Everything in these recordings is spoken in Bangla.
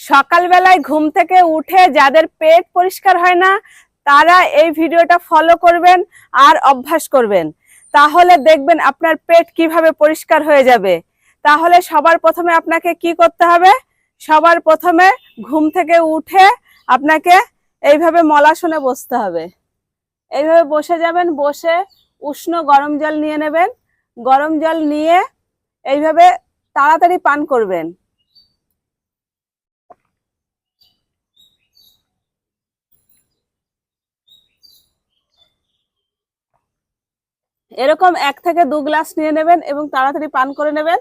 সকালবেলায় ঘুম থেকে উঠে যাদের পেট পরিষ্কার হয় না, তারা এই ভিডিওটা ফলো করবেন আর অভ্যাস করবেন। তাহলে দেখবেন আপনার পেট কীভাবে পরিষ্কার হয়ে যাবে। তাহলে সবার প্রথমে আপনাকে কি করতে হবে? সবার প্রথমে ঘুম থেকে উঠে আপনাকে এইভাবে মলাসনে বসতে হবে। এইভাবে বসে যাবেন, বসে উষ্ণ গরম জল নিয়ে নেবেন। গরম জল নিয়ে এইভাবে তাড়াতাড়ি পান করবেন। এরকম এক থেকে দু গ্লাস নিয়ে নেবেন এবং তাড়াতাড়ি পান করে নেবেন।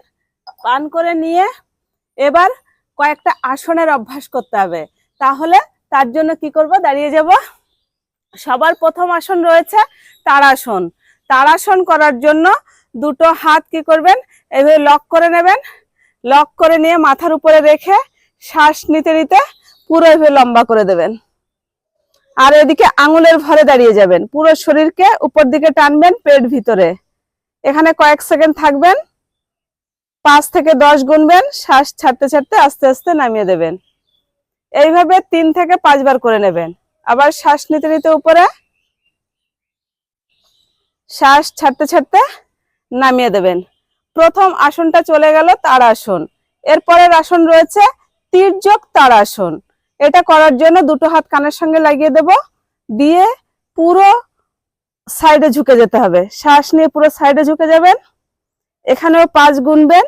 পান করে নিয়ে এবার কয়েকটা আসনের অভ্যাস করতে হবে। তাহলে তার জন্য কি করব? দাঁড়িয়ে যাব। সবার প্রথম আসন রয়েছে তারাসন তারাসন করার জন্য দুটো হাত কি করবেন? এইভাবে লক করে নেবেন। লক করে নিয়ে মাথার উপরে রেখে শ্বাস নিতে নিতে পুরো এভাবে লম্বা করে দেবেন। আর এদিকে আঙুলের ভরে দাঁড়িয়ে যাবেন। পুরো শরীরকে উপর দিকে টানবেন পেট ভিতরে। এখানে কয়েক সেকেন্ড থাকবেন। পাঁচ থেকে দশ গুনবেন, শ্বাস ছাড়তে ছাড়তে আস্তে আস্তে নামিয়ে দেবেন। এইভাবে তিন থেকে পাঁচবার করে নেবেন। আবার শ্বাস নিতে নিতে উপরে শ্বাস ছাড়তে ছাড়তে নামিয়ে দেবেন। প্রথম আসনটা চলে গেল তাড়াসন এরপরের আসন রয়েছে তির্যক তাড়াসন এটা করার জন্য দুটো হাত কানের সঙ্গে লাগিয়ে দেব। দিয়ে পুরো সাইডে ঝুঁকে যেতে হবে। শ্বাস নিয়ে পুরো সাইডে ঝুঁকে যাবেন। এখানেও পাঁচ গুনবেন।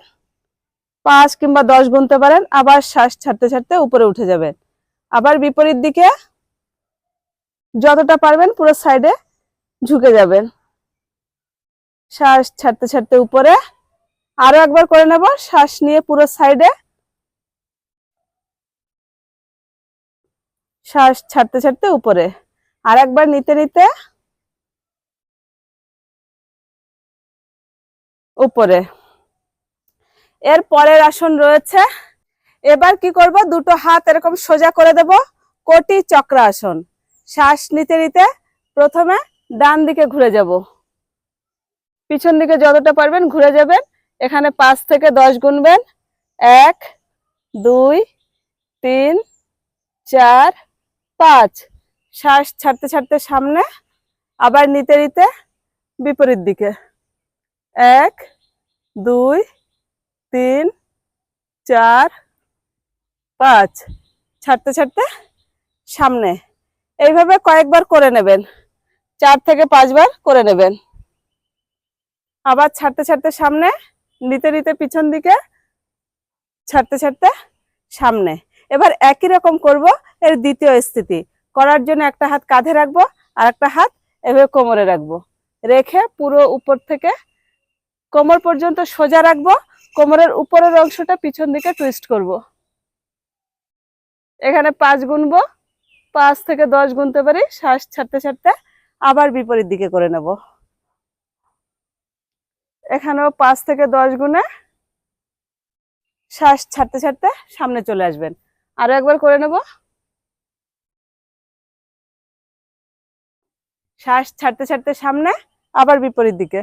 পাঁচ কিংবা দশ গুনতে পারেন। আবার শ্বাস ছাড়তে ছাড়তে উপরে উঠে যাবেন। আবার বিপরীত দিকে যতটা পারবেন পুরো সাইডে ঝুঁকে যাবেন। শ্বাস ছাড়তে ছাড়তে উপরে আরও একবার করে নেব। শ্বাস নিয়ে পুরো সাইডে শ্বাস ছাড়তে ছাড়তে উপরে। আর একবার নিতে নিতে উপরে। এর পরের আসন রয়েছে। এবার কি করব? দুটো হাত এরকম সোজা করে দেব। কোটি চক্র আসন শ্বাস নিতে নিতে প্রথমে ডান দিকে ঘুরে যাব। পিছন দিকে যতটা পারবেন ঘুরে যাবেন। এখানে পাঁচ থেকে দশ গুনবেন। এক, দুই, তিন, চার পাঁচ। শ্বাস ছাড়তে ছাড়তে সামনে, আবার নিতে নিতে বিপরীত দিকে। এক, দুই, তিন, চার, পাঁচ। ছাড়তে ছাড়তে সামনে। এইভাবে কয়েকবার করে নেবেন। চার থেকে পাঁচবার করে নেবেন। আবার ছাড়তে ছাড়তে সামনে, নিতে নিতে পিছন দিকে, ছাড়তে ছাড়তে সামনে। এবার একই রকম করব এর দ্বিতীয় স্থিতি। করার জন্য একটা হাত কাঁধে রাখব, আর একটা হাত এভাবে কোমরে রাখব। রেখে পুরো উপর থেকে কোমর পর্যন্ত সোজা রাখব, কোমরের উপরের অংশটা পিছন দিকে টুইস্ট করব। এখানে পাঁচ গুনবো, পাঁচ থেকে দশ গুনতে পারি, শ্বাস ছাড়তে ছাড়তে আবার বিপরীত দিকে করে নেব। এখানেও পাঁচ থেকে দশ গুণে শ্বাস ছাড়তে ছাড়তে সামনে চলে আসবেন। আরও একবার করে নেব। শ্বাস ছাড়তে ছাড়তে সামনে, আবার বিপরীত দিকে।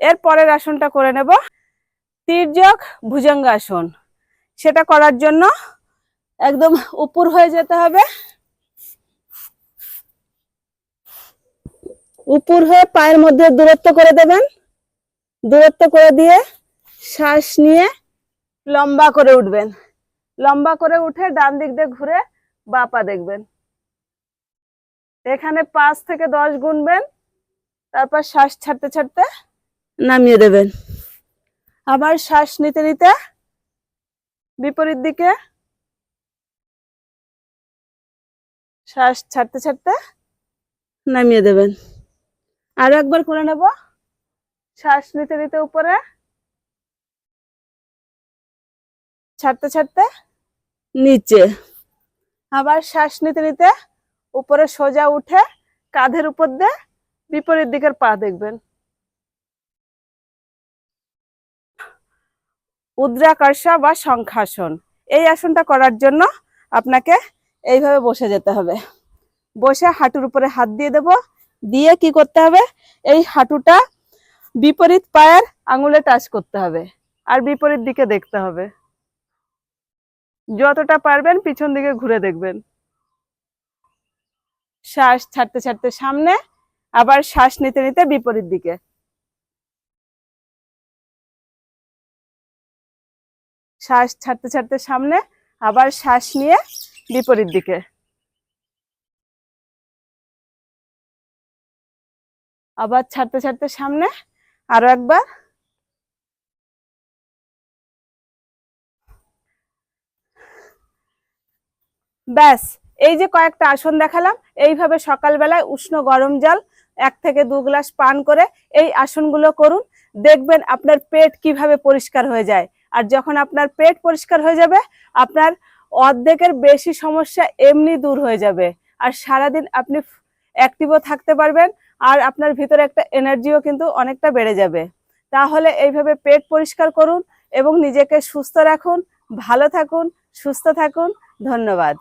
এর পরের আসনটা করে নেব। তির্যক ভুজঙ্গাসন সেটা করার জন্য একদম উপর হয়ে যেতে হবে। উপর হয়ে পায়ের মধ্যে দূরত্ব করে দেবেন। দূরত্ব করে দিয়ে শ্বাস নিয়ে লম্বা করে উঠবেন। লম্বা করে উঠে ডান দিক দিয়ে ঘুরে বা পা দেখবেন। এখানে পাঁচ থেকে দশ গুনবেন, তারপর শ্বাস ছাড়তে ছাড়তে নামিয়ে দেবেন। আবার শ্বাস নিতে নিতে বিপরীত দিকে শ্বাস ছাড়তে ছাড়তে নামিয়ে দেবেন। আরও একবার করে নেব। শ্বাস নিতে নিতে উপরে ছাড়তে ছাড়তে নিচে। আবার শ্বাস নিতে নিতে উপরে সোজা উঠে কাঁধের উপর দিয়ে বিপরীত দিকের পা দেখবেন। উদ্রাকর্ষা বা শঙ্খাসন এই আসনটা করার জন্য আপনাকে এইভাবে বসে যেতে হবে। বসে হাঁটুর উপরে হাত দিয়ে দেব। দিয়ে কি করতে হবে? এই হাঁটুটা বিপরীত পায়ের আঙুলে টাচ করতে হবে। আর বিপরীত দিকে দেখতে হবে। যতটা পারবেন পিছন দিকে ঘুরে দেখবেন। শ্বাস ছাড়তে ছাড়তে সামনে, আবার শ্বাস নিতে নিতে বিপরীত দিকে। শ্বাস ছাড়তে ছাড়তে সামনে, আবার শ্বাস নিয়ে বিপরীত দিকে। আবার ছাড়তে ছাড়তে সামনে, আরও একবার। ব্যাস, এই যে কয়েকটা আসন দেখালাম, এইভাবে সকালবেলায় উষ্ণ গরম জল এক থেকে দু গ্লাস পান করে এই আসনগুলো করুন, দেখবেন আপনার পেট কীভাবে পরিষ্কার হয়ে যায়। আর যখন আপনার পেট পরিষ্কার হয়ে যাবে, আপনার অর্ধেকের বেশি সমস্যা এমনি দূর হয়ে যাবে। আর সারাদিন আপনি অ্যাক্টিভও থাকতে পারবেন, আর আপনার ভিতরে একটা এনার্জিও কিন্তু অনেকটা বেড়ে যাবে। তাহলে এইভাবে পেট পরিষ্কার করুন এবং নিজেকে সুস্থ রাখুন, ভালো থাকুন, সুস্থ থাকুন, ধন্যবাদ।